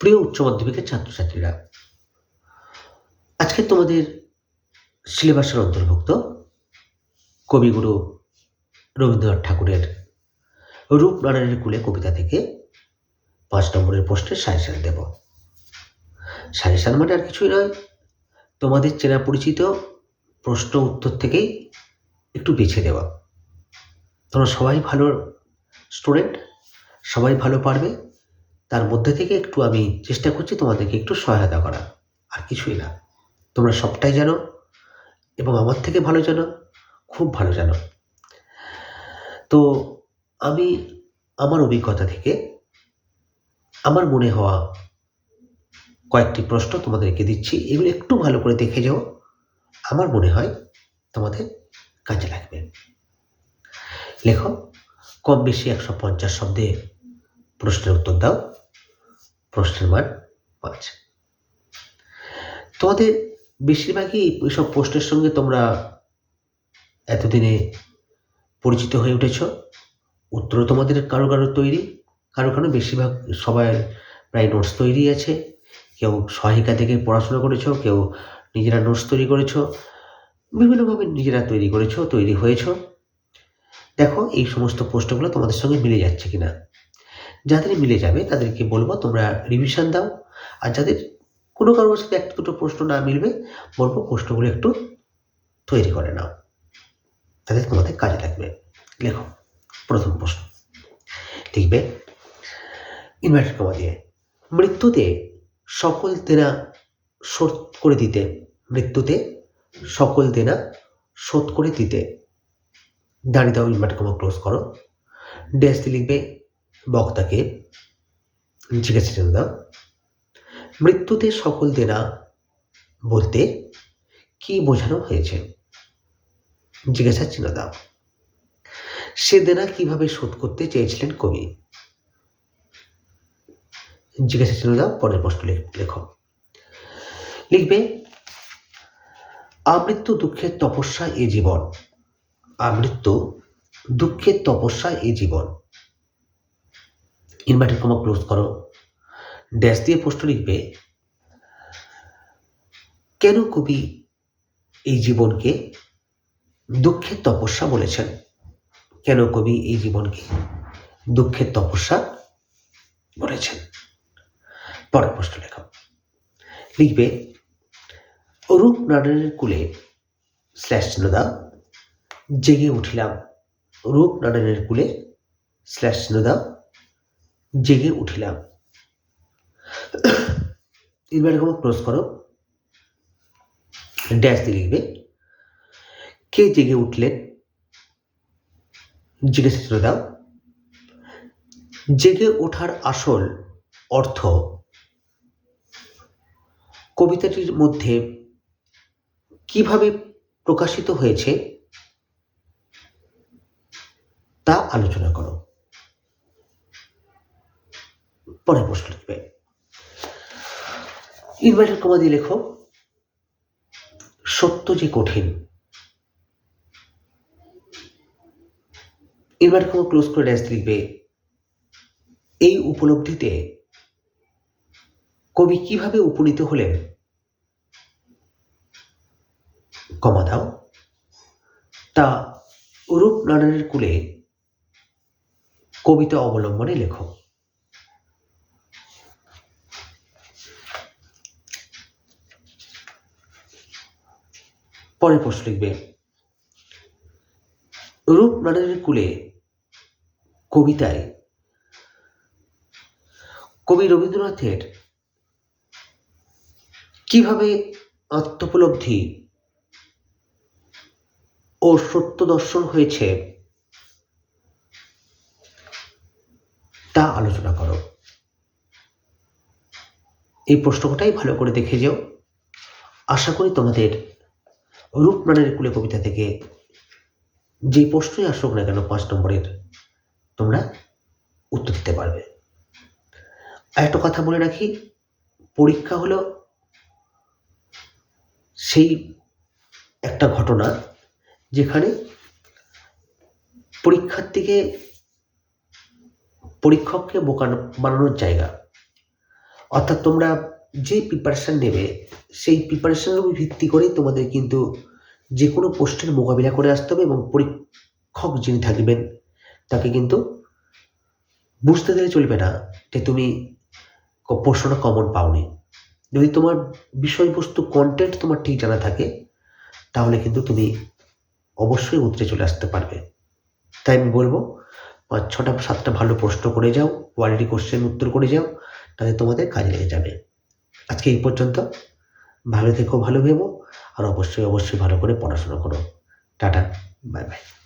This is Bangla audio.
প্রিয় উচ্চ মাধ্যমিকের ছাত্রছাত্রীরা, আজকে তোমাদের সিলেবাসের অন্তর্ভুক্ত কবিগুরু রবীন্দ্রনাথ ঠাকুরের রূপনারায়ণের কুলে কবিতা থেকে পাঁচ নম্বরের পোস্টের সাজেশন দেব। সাজেশন মানে আর কিছুই নয়, তোমাদের চেনা পরিচিত প্রশ্ন উত্তর থেকেই একটু বেছে দেওয়া। তোমরা সবাই ভালো স্টুডেন্ট, সবাই ভালো পারবে তার মধ্যে থেকে একটু আমি চেষ্টা করছি তোমাদেরকে একটু সহায়তা করা আর কিছুই না। তোমরা সবটাই জানো এবং আমার থেকে ভালো জানো, খুব ভালো জানো। তো আমি আমার অভিজ্ঞতা থেকে আমার মনে হওয়া কয়েকটি প্রশ্ন তোমাদেরকে দিচ্ছি। এগুলো একটু ভালো করে দেখে যাও। আমার মনে হয় তোমাদের কাজে লাগবে। লেখো কম বেশি একশো পঞ্চাশ শব্দে প্রশ্নের উত্তর দাও। প্রশ্নের মান পাঁচ তোমাদের বেশিরভাগই এইসব পোস্টের সঙ্গে তোমরা এতদিনে পরিচিত হয়ে উঠেছ। উত্তরও তোমাদের কারও কারও তৈরি, কারও কারও বেশিরভাগ সবার প্রায় নোটস তৈরি আছে। কেউ সহায়িকা থেকে পড়াশোনা করেছ, কেউ নিজেরা নোটস তৈরি করেছ, বিভিন্নভাবে নিজেরা তৈরি করেছ, তৈরি হয়েছো। দেখো এই সমস্ত প্রশ্নগুলো তোমাদের সঙ্গে মিলে যাচ্ছে কিনা। যাদের মিলে যাবে, তাদেরকে বলব তোমরা রিভিশন দাও। আর যাদের কোনো কারোর সাথে একটা দুটো প্রশ্ন না মিলবে, বলব প্রশ্নগুলো একটু তৈরি করে নাও। তাদের তোমাদের কাজে লাগবে। লেখো, প্রথম প্রশ্ন। লিখবে ইনভার্টার কমা দিয়ে, মৃত্যুতে সকল দেনা শোধ করে দিতে, মৃত্যুতে সকল দেনা শোধ করে দিতে। দাঁড়িয়ে দাও ইনভার্টার কমা ক্লোজ করো। ড্যাশ লিখবে বক্তাকে জিজ্ঞাসা চিহ্ন দাও, মৃত্যুতে সকল দেনা বলতে কি বোঝানো হয়েছে? জিজ্ঞাসা চিহ্ন দাও সে দেনা কীভাবে শোধ করতে চেয়েছিলেন কবি? জিজ্ঞাসা চিহ্ন দাও, পরের প্রশ্ন লেখ- লিখবে, আমৃত্যু দুঃখের তপস্যা এ জীবন। আমৃত্যু দুঃখের তপস্যা এ জীবন। ইনভার্টার কমা ক্লোজ করো। ড্যাশ দিয়ে প্রশ্ন লিখবে, কেন কবি এই জীবনকে দুঃখের তপস্যা বলেছেন? কেন কবি এই জীবনকে দুঃখের তপস্যা বলেছেন? পরের প্রশ্ন লেখো। লিখবে রূপ নারায়ণের কুলে স্ল্যাশ চিহ্নদা জেগে উঠিলাম। রূপ নারায়ণের কুলে স্ল্যাশ চিহ্ন দাও। জেগে উঠিলাম। ইনভার্টার কমা ক্লোজ করো। ড্যাশ দিয়ে লিখবে। কে জেগে উঠলেন? জিজ্ঞাসা চিহ্ন দাও। জেগে ওঠার আসল অর্থ কবিতাটির মধ্যে কীভাবে প্রকাশিত হয়েছে তা আলোচনা করো। পরে প্রশ্ন লিখবে। ইনভার্টার কমা দিয়ে লেখো, সত্য যে কঠিন। ইনভার্টার কমা ক্লোজ করে ড্যাশ লিখবে, এই উপলব্ধিতে কবি কীভাবে উপনীত হলেন? কমা দাও। তা রূপ নারায়ণের কুলে কবিতা অবলম্বনে লেখো। পরের প্রশ্ন লিখবে। রূপ নারায়ণের কুলে কবিতায় কবি রবীন্দ্রনাথের কীভাবে আত্মোপলব্ধি ও সত্য দর্শন হয়েছে তা আলোচনা করো। এই প্রশ্নটাই ভালো করে দেখে যাও। আশা করি তোমাদের রূপনানের কুলে কবিতা থেকে যে প্রশ্নই আসুক না কেন পাঁচ নম্বরের, তোমরা উত্তর দিতে পারবে। আর একটা কথা বলে রাখি, পরীক্ষা হলো সেই একটা ঘটনা যেখানে পরীক্ষার্থীকে, পরীক্ষককে বোকা বানানোর জায়গা। অর্থাৎ তোমরা যে প্রিপারেশান নেবে, সেই প্রিপারেশানের উপর ভিত্তি করেই তোমাদের কিন্তু যে কোনো পোস্টের মোকাবিলা করে আসতে হবে এবং পরীক্ষক যিনি থাকবেন, তাকে কিন্তু বুঝতে দিলে চলবে না যে তুমি প্রশ্নটা কমন পাওনি। যদি তোমার বিষয়বস্তু কন্টেন্ট তোমার ঠিক জানা থাকে, তাহলে কিন্তু তুমি অবশ্যই উতরে চলে আসতে পারবে। তাই আমি বলব, পাঁচ, ছটা, সাতটা ভালো প্রশ্ন করে যাও কোয়ালিটি কোশ্চেন উত্তর করে যাও, তাহলে তোমাদের কাজে লেগে যাবে। আজকে এই পর্যন্ত। ভালো থেকো, ভালো ভেবো, আর অবশ্যই অবশ্যই ভালো করে পড়াশোনা করো। টাটা, বাই বাই।